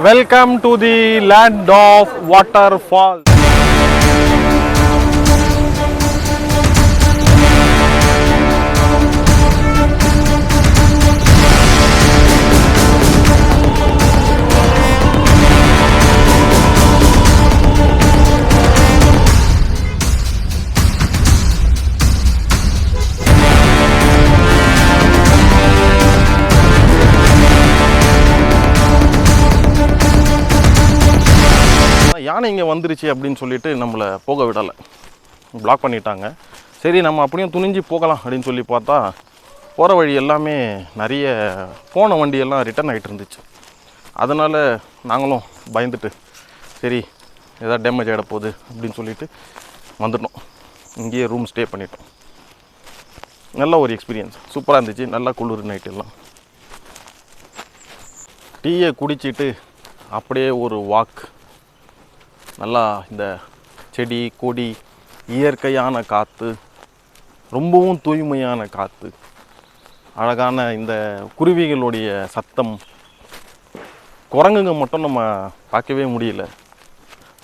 Welcome to the land of water யானை இங்கே வந்துருச்சு அப்படின்னு சொல்லிட்டு நம்மளை போக விடலை. பிளாக் பண்ணிட்டாங்க. சரி நம்ம அப்படியும் துணிஞ்சு போகலாம் அப்படின்னு சொல்லி பார்த்தா போகிற வழி எல்லாமே நிறைய போன வண்டியெல்லாம் ரிட்டர்ன் ஆகிட்டு இருந்துச்சு. அதனால் நாங்களும் பயந்துட்டு சரி ஏதாவது டேமேஜ் ஆகிட போகுது அப்படின்னு சொல்லிட்டு வந்துட்டோம். இங்கேயே ரூம் ஸ்டே பண்ணிட்டோம். நல்ல ஒரு எக்ஸ்பீரியன்ஸ் சூப்பராக இருந்துச்சு. நல்லா குளிர் நைட் எல்லாம். டீயை குடிச்சிட்டு அப்படியே ஒரு வாக் நல்லா இந்த செடி கொடி இயற்கையான காற்று ரொம்பவும் தூய்மையான காற்று அழகான இந்த குருவிகளுடைய சத்தம். குரங்குங்க மட்டும் நம்ம பார்க்கவே முடியல.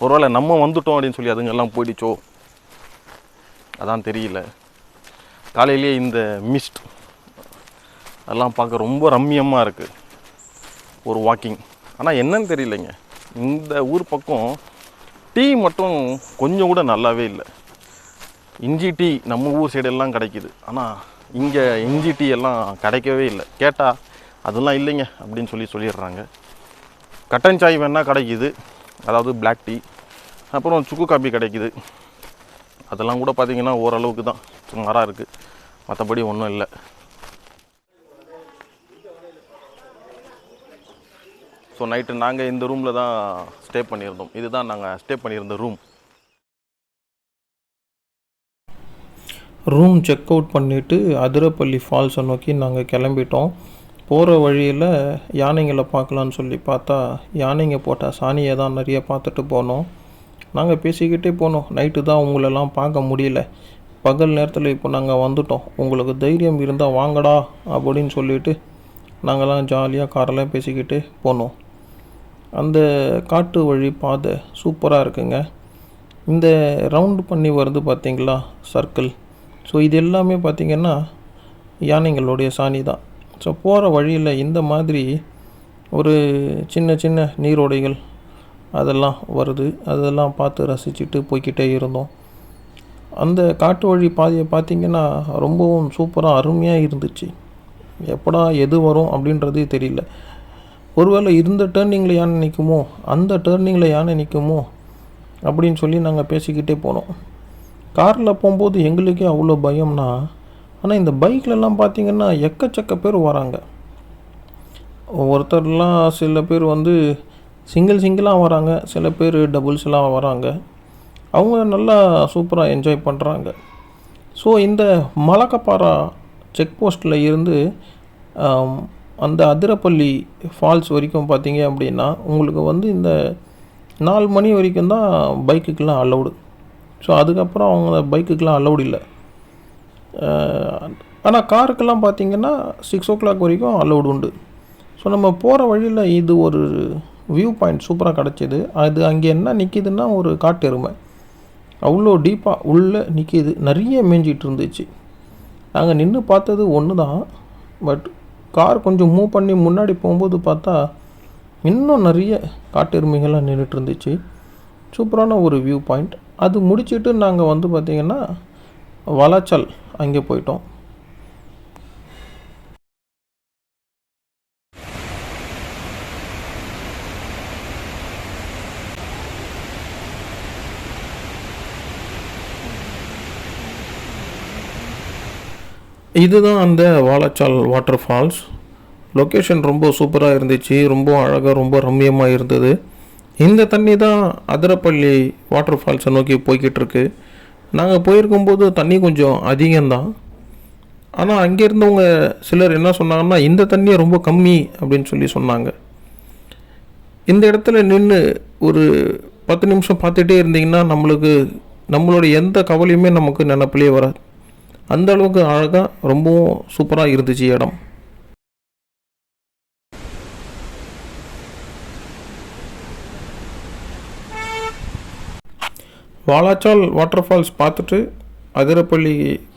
ஒருவேளை நம்ம வந்துட்டோம் அப்படின்னு சொல்லி அதுங்கெல்லாம் போயிடுச்சோ? அதான் தெரியல. காலையிலேயே இந்த மிஸ்ட் அதெல்லாம் பார்க்க ரொம்ப ரம்மியமாக இருக்குது ஒரு வாக்கிங் ஆனால் என்னன்னு தெரியலைங்க. இந்த ஊர் பக்கம் டீ மட்டும் கொஞ்சம் கூட நல்லாவே இல்லை. இஞ்சி டீ நம்ம ஊர் சைடெல்லாம் கிடைக்குது. ஆனால் இங்கே இஞ்சி டீ எல்லாம் கிடைக்கவே இல்லை. கேட்டால் அதெல்லாம் இல்லைங்க அப்படின்னு சொல்லி சொல்லிடுறாங்க. கட்டன் சாய் வேணால் கிடைக்குது. அதாவது பிளாக் டீ அப்புறம் சுக்கு காபி கிடைக்குது. அதெல்லாம் கூட பார்த்திங்கன்னா ஓரளவுக்கு தான். சுமாராக இருக்குது மற்றபடி ஒன்றும் இல்லை. ஸோ நைட்டு நாங்கள் இந்த ரூமில் தான் ஸ்டே பண்ணியிருந்தோம். இதுதான் நாங்கள் ஸ்டே பண்ணியிருந்த ரூம் ரூம் செக் அவுட் பண்ணிவிட்டு அதிரப்பள்ளி ஃபால்ஸை நோக்கி நாங்கள் கிளம்பிட்டோம். போகிற வழியில் யானைங்களை பார்க்கலான்னு சொல்லி பார்த்தா யானைங்க போட்ட சாணியை தான் நிறைய பார்த்துட்டு போனோம். நாங்கள் பேசிக்கிட்டே போனோம். நைட்டு தான் உங்களெல்லாம் பார்க்க முடியல. பகல் நேரத்தில் இப்போ நாங்கள் வந்துட்டோம். உங்களுக்கு தைரியம் இருந்தால் வாங்கடா அப்படின்னு சொல்லிட்டு நாங்கள்லாம் ஜாலியாக காரெல்லாம் பேசிக்கிட்டு போனோம். அந்த காட்டு வழி பாதை சூப்பராக இருக்குங்க. இந்த ரவுண்டு பண்ணி வருது பார்த்தீங்களா சர்க்கிள் ஸோ இது எல்லாமே பார்த்திங்கன்னா யானைங்களுடைய சாணி தான். ஸோ போகிற வழியில் இந்த மாதிரி ஒரு சின்ன சின்ன நீரோடைகள் அதெல்லாம் வருது. அதெல்லாம் பார்த்து ரசிச்சுட்டு போய்கிட்டே இருந்தோம். அந்த காட்டு வழி பாதையை பார்த்திங்கன்னா ரொம்பவும் சூப்பராக அருமையாக இருந்துச்சு. எப்படா எது வரும் அப்படின்றது தெரியல. ஒருவேளை இருந்த டேர்னிங்கில் யானை நிற்குமோ அந்த டேர்னிங்கில் யானை நிற்குமோ அப்படின்னு சொல்லி நாங்கள் பேசிக்கிட்டே போனோம். காரில் போகும்போது எங்களுக்கே அவ்வளோ பயம்னா ஆனால் இந்த பைக்லலாம் பார்த்தீங்கன்னா எக்கச்சக்க பேர் வராங்க. ஒருத்தர்லாம் சில பேர் வந்து சிங்கிள் சிங்கிளாக வராங்க சில பேர் டபுள்ஸ்லாம் வராங்க. அவங்க நல்லா சூப்பராக என்ஜாய் பண்ணுறாங்க ஸோ இந்த மலக்கப்பாறா செக் போஸ்ட்டில் இருந்து அந்த அதிரப்பள்ளி ஃபால்ஸ் வரைக்கும் பார்த்தீங்க அப்படின்னா உங்களுக்கு வந்து இந்த நாலு மணி வரைக்கும் தான் பைக்குக்கெலாம் அலௌடு ஸோ அதுக்கப்புறம் அவங்க பைக்குக்கெலாம் அலௌடு இல்லை. ஆனால் காருக்கெல்லாம் பார்த்தீங்கன்னா சிக்ஸ் ஓ கிளாக் வரைக்கும் அலௌடு உண்டு. ஸோ நம்ம போகிற வழியில் இது ஒரு வியூ பாயிண்ட் சூப்பராக கிடச்சிது. அது அங்கே என்ன நிற்கிதுன்னா ஒரு காட்டு எருமை அவ்வளோ டீப்பாக உள்ளே நிற்கிது நிறைய மேய்ஞ்சிட்டு இருந்துச்சு. நாங்கள் நின்று பார்த்தது ஒன்று தான் பட் கார் கொஞ்சம் மூவ் பண்ணி முன்னாடி போகும்போது பார்த்தா இன்னும் நிறைய காட்டெருமைகள்லாம் நின்றுட்டு இருந்துச்சு சூப்பரான ஒரு வியூ பாயிண்ட் அது முடிச்சிட்டு நாங்கள் வந்து பார்த்திங்கன்னா வளாச்சல் அங்கே போயிட்டோம். இதுதான் அந்த வாழைச்சால் வாட்டர் ஃபால்ஸ் லொக்கேஷன் ரொம்ப சூப்பராக இருந்துச்சு. ரொம்ப அழகாக ரொம்ப ரம்மியமாக இருந்தது. இந்த தண்ணி தான் அதிரப்பள்ளி வாட்டர் ஃபால்ஸை நோக்கி போய்கிட்டு இருக்கு நாங்கள் போயிருக்கும்போது தண்ணி கொஞ்சம் அதிகம்தான். ஆனால் அங்கே இருந்தவங்க சிலர் என்ன சொன்னாங்கன்னா இந்த தண்ணியை ரொம்ப கம்மி அப்படின்னு சொல்லி சொன்னாங்க. இந்த இடத்துல நின்று ஒரு பத்து நிமிஷம் பார்த்துட்டே இருந்தீங்கன்னா நம்மளுக்கு நம்மளோட எந்த கவலையுமே நமக்கு நினப்பிலே வராது. அந்த அளவுக்கு அழகாக ரொம்பவும் சூப்பராக இருந்துச்சு இடம். வாலாச்சால் வாட்டர் ஃபால்ஸ் பார்த்துட்டு அதிரப்பள்ளி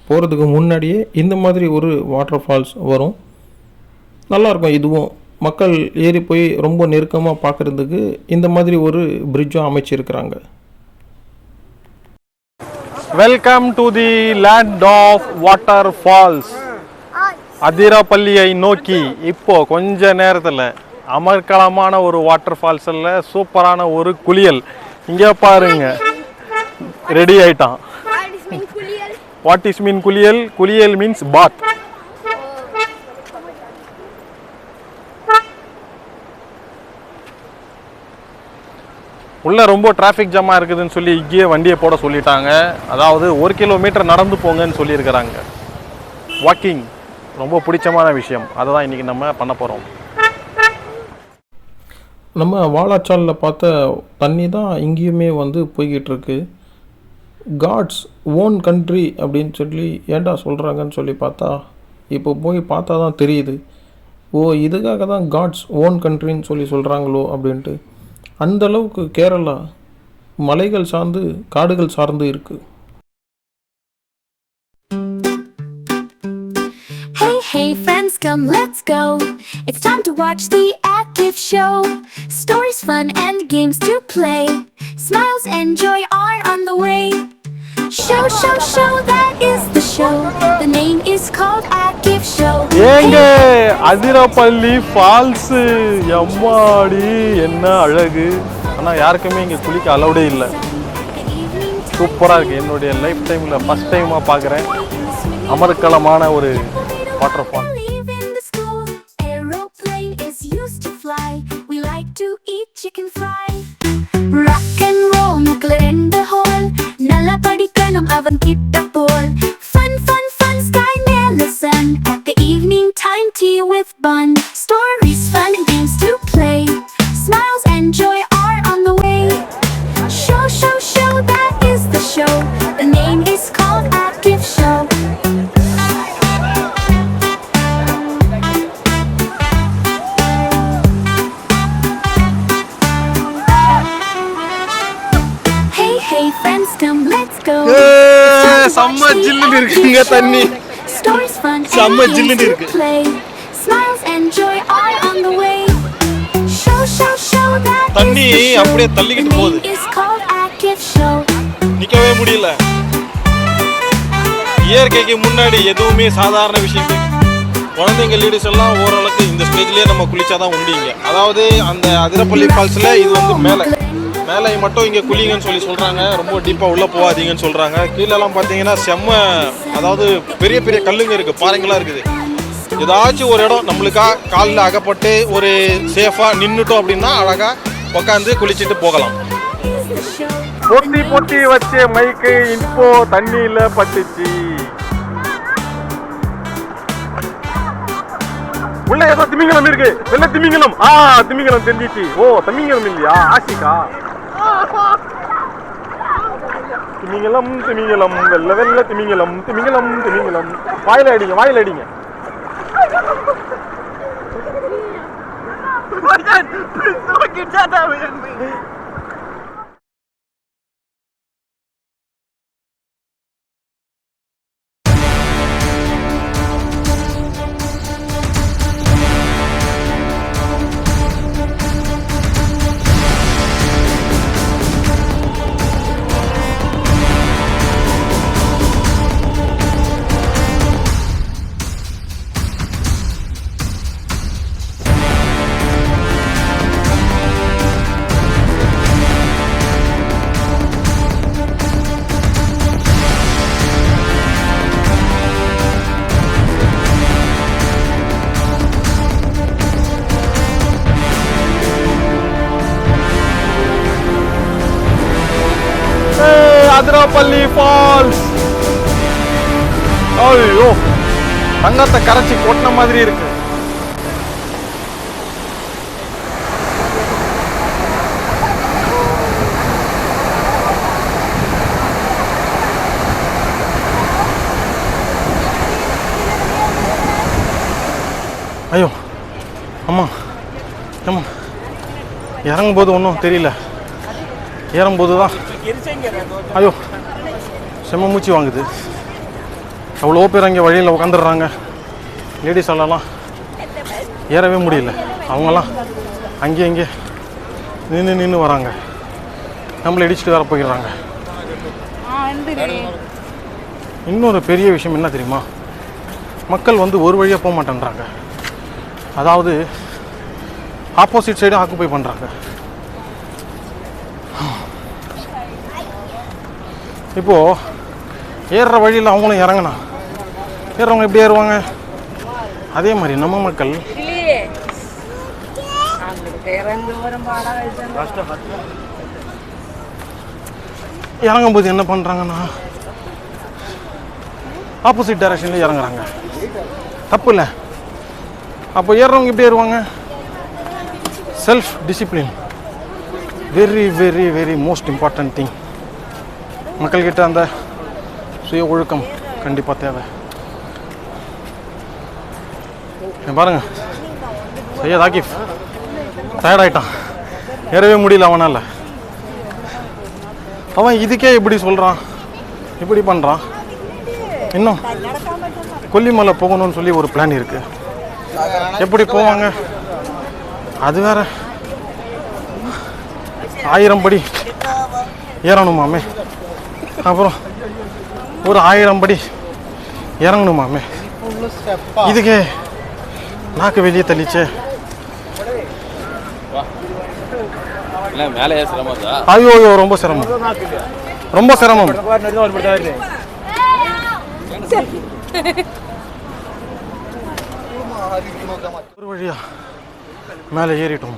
போகிறதுக்கு முன்னாடியே இந்த மாதிரி ஒரு வாட்டர் ஃபால்ஸ் வரும் நல்லாயிருக்கும் இதுவும். மக்கள் ஏறி போய் ரொம்ப நெருக்கமாக பார்க்குறதுக்கு இந்த மாதிரி ஒரு பிரிட்ஜும் அமைச்சிருக்கிறாங்க. Welcome to the land of waterfalls அதிரப்பள்ளியை நோக்கி இப்போ கொஞ்ச நேரத்தில் அமர்க்களமான ஒரு வாட்டர் ஃபால்ஸில் சூப்பரான ஒரு குளியல். இங்கே பாருங்க. ரெடி ஆயிட்டான்? வாட் இஸ் மீன் குளியல்? குளியல்? மீன்ஸ் பாத் உள்ளே ரொம்ப டிராஃபிக் ஜாமாக இருக்குதுன்னு சொல்லி இங்கேயே வண்டியை போட சொல்லிட்டாங்க. அதாவது ஒரு கிலோமீட்டர் நடந்து போங்கன்னு சொல்லியிருக்கிறாங்க. வாக்கிங் ரொம்ப பிடிச்சமான விஷயம். அதை தான் இன்றைக்கி நம்ம பண்ண போகிறோம் நம்ம வாழாச்சாலில் பார்த்த தண்ணி தான் இங்கேயுமே வந்து போய்கிட்டு இருக்கு காட்ஸ் ஓன் கண்ட்ரி அப்படின்னு சொல்லி ஏண்டா சொல்கிறாங்கன்னு சொல்லி பார்த்தா இப்போ போய் பார்த்தா தான் தெரியுது. ஓ இதுக்காக தான் காட்ஸ் ஓன் கண்ட்ரின்னு சொல்லி சொல்கிறாங்களோ அப்படின்ட்டு. அந்தளவுக்கு கேரளா மலைகள் சார்ந்து காடுகள் சார்ந்து இருக்குது hey, friends, come, let's go. It's time to watch the active show. Stories, fun, and games to play. Smiles and joy are on the way. Show, show, show, that is the show. The name is called Active Show. ஏங்க Athirappilly falls. எம்மாடி என்ன அழகு. ஆனால் யாருக்குமே இங்கே குளிக்க அலௌடே இல்லை. சூப்பராக இருக்குது என்னுடைய லைஃப் டைமில் ஃபஸ்ட் டைமாக பார்க்குறேன் அமர்க்களமான ஒரு waterfall Believe in Nelson At the evening time, tea with bun Stories, fun, and games to play Smiles and joy are on the way Show, show, show, that is the show The name is called Active Show Hey, hey, friends, come, let's go. செம்ம ஜில்லுன்னு இருக்குங்க தண்ணி Stories, fun, செம்ம games ஜில்லுன்னு இருக்கு. play. Smiles and joy are on the way. Show, show, show that is தண்ணி the show. அப்படியே தள்ளிக்கிட்டு The போகுது. name is called Active Show. நிற்கவே முடியல இயற்கைக்கு முன்னாடி எதுவுமே சாதாரண விஷயம் குழந்தைங்க லேடிஸ் எல்லாம் ஓரளவுக்கு இந்த ஸ்டேஜ்லேயே நம்ம குளிச்சாதான் உண்டு இங்கே அதாவது அந்த அதிரப்பள்ளி ஃபால்ஸில் இது வந்து மேலே மேலே மட்டும் இங்கே குளிங்கன்னு சொல்லி சொல்கிறாங்க ரொம்ப டீப்பாக உள்ளே போகாதீங்கன்னு சொல்கிறாங்க கீழெல்லாம் பார்த்தீங்கன்னா செம்ம அதாவது பெரிய பெரிய கல்லுங்க இருக்குது பாறைங்களாக இருக்குது. ஏதாச்சும் ஒரு இடம் நம்மளுக்காக காலில் அகப்பட்டு ஒரு சேஃபாக நின்றுட்டோம் அப்படின்னா அழகாக உட்காந்து குளிச்சுட்டு போகலாம். Is the பொத்தி பொத்தி வச்ச மைக்கு இப்போ தண்ணியில் பட்டுச்சு. உள்ள ஏதோ திமிங்கலம் இருக்கு. வெள்ள திமிங்கலம்? ஆ திமிங்கலம் தெரிஞ்சிச்சு. ஓ திமிங்கலம் இல்லையா? ஆசிக்கா. திமிங்கலம் திமிங்கலம் வெள்ள வெள்ள திமிங்கலம் திமிங்கலம் திமிங்கலம் வாயில அடிங்க வாயில அடிங்க Oh my god! Please don't get that out of me! தங்கத்தை கரைச்சி கொட்டின மாதிரி இருக்கு. ஐயோ அம்மா அம்மா இறங்கும்போது ஒன்றும் தெரியல. ஏறும்போது தான் ஐயோ செம்ம மூச்சு வாங்குது. அவ்வளோ பேர் அங்கே வழியில் உட்காந்துடுறாங்க லேடிஸ் எல்லாம் ஏறவே முடியல. அவங்கெல்லாம் அங்கே இங்கே நின்று நின்று வராங்க. நம்மளை இடிச்சிட்டு வர போயிடுறாங்க. இன்னொரு பெரிய விஷயம் என்ன தெரியுமா? மக்கள் வந்து ஒரு வழியாக போக மாட்டேன்றாங்க. அதாவது ஆப்போசிட் சைடு ஆக்குப்பை பண்ணுறாங்க இப்போது ஏறுற வழியில் அவங்களும் இறங்கினா ஏறுறவங்க எப்படி ஏறுவாங்க. அதே மாதிரி நம்ம மக்கள் இறங்கும் போது என்ன பண்ணுறாங்கன்னா ஆப்போசிட் டைரக்ஷனில் இறங்குறாங்க. தப்பு இல்லை. அப்போ ஏறுறவங்க எப்படி ஏறுவாங்க. Self discipline very very very most important thing மக்கள்கிட்ட அந்த சுய ஒழுக்கம் கண்டிப்பாக தேவை. பாருங்க. சையத் ஆகிஃப் டயர்ட் ஆயிட்டான். ஏறவே முடியல அவனால். அவன் இதுக்கே இப்படி சொல்கிறான் இப்படி பண்ணுறான் இன்னும் கொல்லிமலை போகணும்னு சொல்லி ஒரு பிளான் இருக்கு. எப்படி போவாங்க? அது வேற. ஆயிரம் படி ஏறணுமாமே. அப்புறம் ஒரு ஆயிரம் படி இறங்கணுமாமே. இதுக்கே நாக்கு வெளியே தள்ளிச்சே. ஐயோ ஐயோ ரொம்ப சிரமம். ரொம்ப சிரமம். ஒரு வழியா மேலே ஏறிட்டோம்.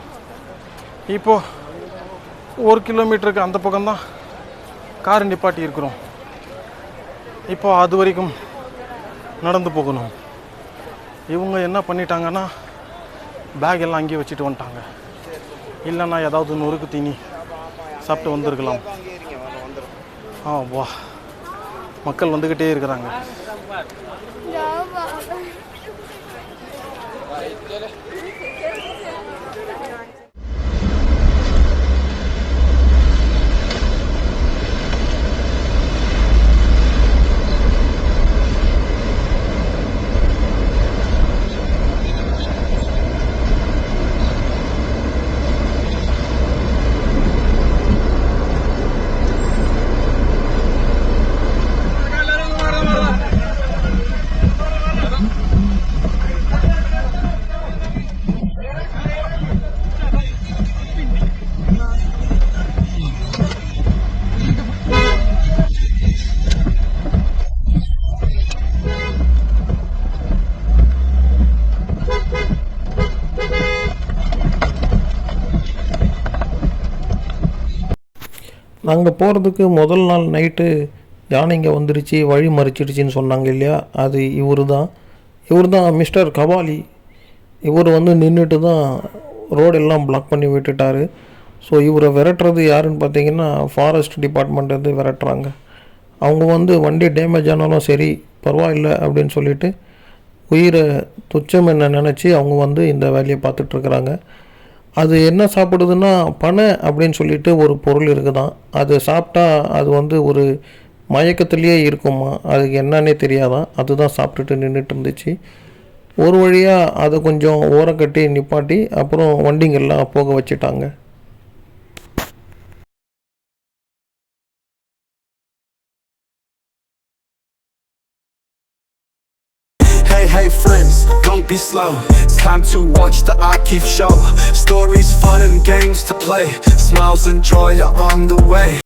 இப்போ ஒரு கிலோமீட்டருக்கு அந்த பக்கம்தான் கார் நிப்பாட்டி இருக்கிறோம். இப்போ அது வரைக்கும் நடந்து போகணும். இவங்க என்ன பண்ணிட்டாங்கன்னா பேக் எல்லாம் அங்கேயே வச்சுட்டு வந்துட்டாங்க. இல்லைன்னா ஏதாவது நொறுக்கு தீனி சாப்பிட்டு வந்திருக்கலாம். ஆ வா. மக்கள் வந்துக்கிட்டே இருக்கிறாங்க. நாங்கள் போகிறதுக்கு முதல் நாள் நைட்டு யானைங்க வந்துருச்சு வழி மறிச்சிடுச்சின்னு சொன்னாங்க இல்லையா? அது இவர் தான் இவர் தான் மிஸ்டர் கபாலி. இவர் வந்து நின்றுட்டு தான் ரோடெல்லாம் பிளாக் பண்ணி விட்டுட்டார். ஸோ இவரை விரட்டுறது யாருன்னு பார்த்தீங்கன்னா ஃபாரஸ்ட் டிபார்ட்மெண்ட் வந்து விரட்டுறாங்க. அவங்க வந்து வண்டி டேமேஜ் ஆனாலும் சரி பரவாயில்ல அப்படின்னு சொல்லிட்டு உயிரை துச்சம் என்ன நினச்சி அவங்க வந்து இந்த வேலையை பார்த்துட்ருக்குறாங்க அது என்ன சாப்பிடுதுன்னா பனை அப்படின்னு சொல்லிட்டு ஒரு பொருள் இருக்குதான். அது சாப்பிட்டா அது வந்து ஒரு மயக்கத்துலேயே இருக்குமா? அதுக்கு என்னன்னே தெரியாதான். அதுதான் சாப்பிட்டுட்டு நின்றுட்டு இருந்துச்சு. ஒரு வழியாக அதை கொஞ்சம் ஓரம் கட்டி நிப்பாட்டி அப்புறம் வண்டிங்கெல்லாம் போக வச்சுட்டாங்க. Hey, hey, friends, don't be slow. It's time to watch the Akif show. Stories, fun, and games to play. Smiles and joy are on the way.